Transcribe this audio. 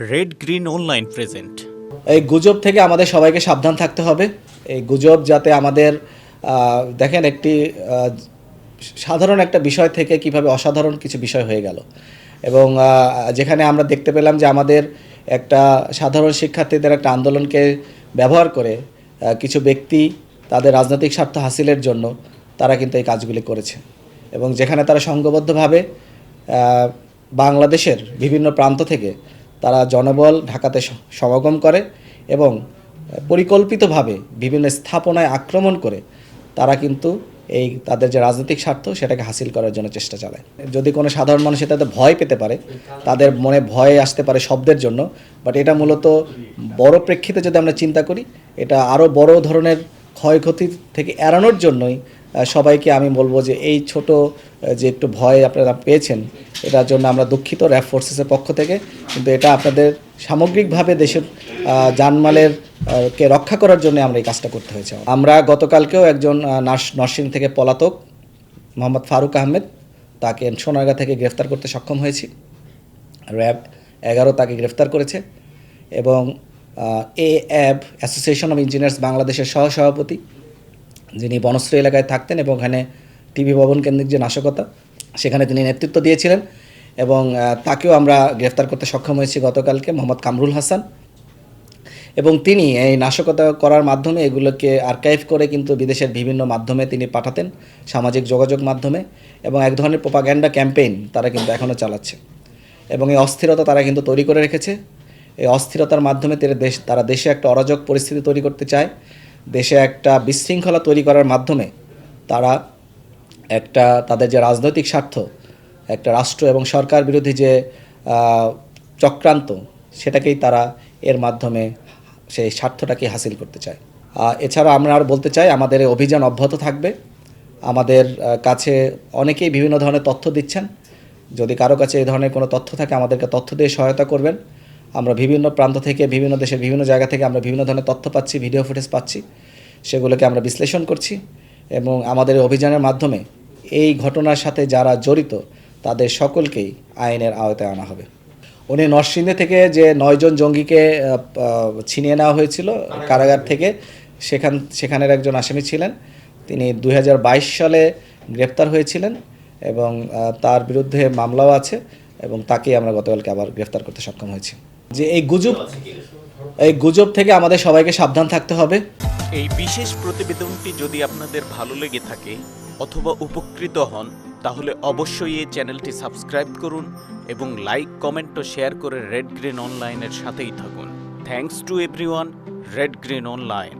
Red green online present এই গুজব থেকে আমাদের সবাইকে সাবধান থাকতে হবে। এই গুজব যাতে আমাদের দেখেন একটি সাধারণ একটা বিষয় থেকে কীভাবে অসাধারণ কিছু বিষয় হয়ে গেল। এবং যেখানে আমরা দেখতে পেলাম যে আমাদের একটা সাধারণ শিক্ষার্থীদের একটা আন্দোলনকে ব্যবহার করে কিছু ব্যক্তি তাদের রাজনৈতিক স্বার্থ হাসিলের জন্য তারা কিন্তু এই কাজগুলি করেছে। এবং যেখানে তারা সংঘবদ্ধভাবে বাংলাদেশের বিভিন্ন প্রান্ত থেকে তারা জনবল ঢাকাতে সমাগম করে এবং পরিকল্পিতভাবে বিভিন্ন স্থাপনায় আক্রমণ করে তারা কিন্তু এই তাদের যে রাজনৈতিক স্বার্থ সেটাকে হাসিল করার জন্য চেষ্টা চালায়। যদি কোনো সাধারণ মানুষ এটাতে ভয় পেতে পারে, তাদের মনে ভয় আসতে পারে শব্দের জন্য বাট এটা মূলত বড় প্রেক্ষিতে যদি আমরা চিন্তা করি, এটা আরও বড় ধরনের ক্ষয়ক্ষতি থেকে এড়ানোর জন্যই সবাইকে আমি বলব যে এই ছোট যে একটু ভয় আপনারা পেয়েছেন, এটার জন্য আমরা দুঃখিত র্যাব ফোর্সেসের পক্ষ থেকে। কিন্তু এটা আপনাদের সামগ্রিকভাবে দেশের জানমালের কে রক্ষা করার জন্য আমরা এই কাজটা করতে হয়েছে। আমরা গতকালকেও একজন নার্স, নার্সিং থেকে পলাতক, মোহাম্মদ ফারুক আহমেদ, তাকে সোনারগাঁ থেকে গ্রেফতার করতে সক্ষম হয়েছি। র্যাব এগারো তাকে গ্রেফতার করেছে এবং এ অ্যাব অ্যাসোসিয়েশন অফ ইঞ্জিনিয়ার্স বাংলাদেশের সহসভাপতি। যিনি বনশ্রী এলাকায় থাকতেন এবং ওখানে টিভি ভবন কেন্দ্রিক যে নাশকতা, সেখানে তিনি নেতৃত্ব দিয়েছিলেন এবং তাকেও আমরা গ্রেফতার করতে সক্ষম হয়েছি গতকালকে, মোহাম্মদ কামরুল হাসান। এবং তিনি এই নাশকতা করার মাধ্যমে এগুলোকে আর্কাইভ করে কিন্তু বিদেশের বিভিন্ন মাধ্যমে তিনি পাঠাতেন, সামাজিক যোগাযোগ মাধ্যমে এবং এক ধরনের প্রোপাগ্যান্ডা ক্যাম্পেইন তারা কিন্তু এখনও চালাচ্ছে। এবং এই অস্থিরতা তারা কিন্তু তৈরি করে রেখেছে। এই অস্থিরতার মাধ্যমে দেশ, তারা দেশে একটা অরাজক পরিস্থিতি তৈরি করতে চায়। দেশে একটা বিশৃঙ্খলা তৈরি করার মাধ্যমে তারা একটা, তাদের যে রাজনৈতিক স্বার্থ, একটা রাষ্ট্র এবং সরকার বিরোধী যে চক্রান্ত, সেটাকেই তারা এর মাধ্যমে সেই স্বার্থটাকে হাসিল করতে চায়। এছাড়া আমরা আর বলতে চাই, আমাদের এই অভিযান অব্যাহত থাকবে। আমাদের কাছে অনেকেই বিভিন্ন ধরনের তথ্য দিচ্ছেন। যদি কারও কাছে এই ধরনের কোনো তথ্য থাকে, আমাদেরকে তথ্য দিয়ে সহায়তা করবেন। আমরা বিভিন্ন প্রান্ত থেকে, বিভিন্ন দেশের বিভিন্ন জায়গা থেকে আমরা বিভিন্ন ধরনের তথ্য পাচ্ছি ভিডিও ফুটেজ পাচ্ছি, সেগুলোকে আমরা বিশ্লেষণ করছি এবং আমাদের অভিযানের মাধ্যমে এই ঘটনার সাথে যারা জড়িত, তাদের সকলকেই আইনের আওতায় আনা হবে। উনি নরসিংদী থেকে যে নয়জন জঙ্গিকে ছিনিয়ে নেওয়া হয়েছিল কারাগার থেকে, সেখান, সেখানের একজন আসামি ছিলেন। তিনি দুই হাজার বাইশ সালে গ্রেপ্তার হয়েছিলেন এবং তার বিরুদ্ধে মামলাও আছে এবং তাকে আমরা গতকালকে আবার গ্রেফতার করতে সক্ষম হয়েছি। যে এই গুজব এই গুজব থেকে আমাদের সবাইকে সাবধান থাকতে হবে। এই বিশেষ প্রতিবেদনটি যদি আপনাদের ভালো লেগে থাকে অথবা উপকৃত হন, তাহলে অবশ্যই এই চ্যানেলটি সাবস্ক্রাইব করুন এবং লাইক, কমেন্ট ও শেয়ার করে রেড গ্রিন অনলাইনের সাথেই থাকুন। Thanks to everyone red green online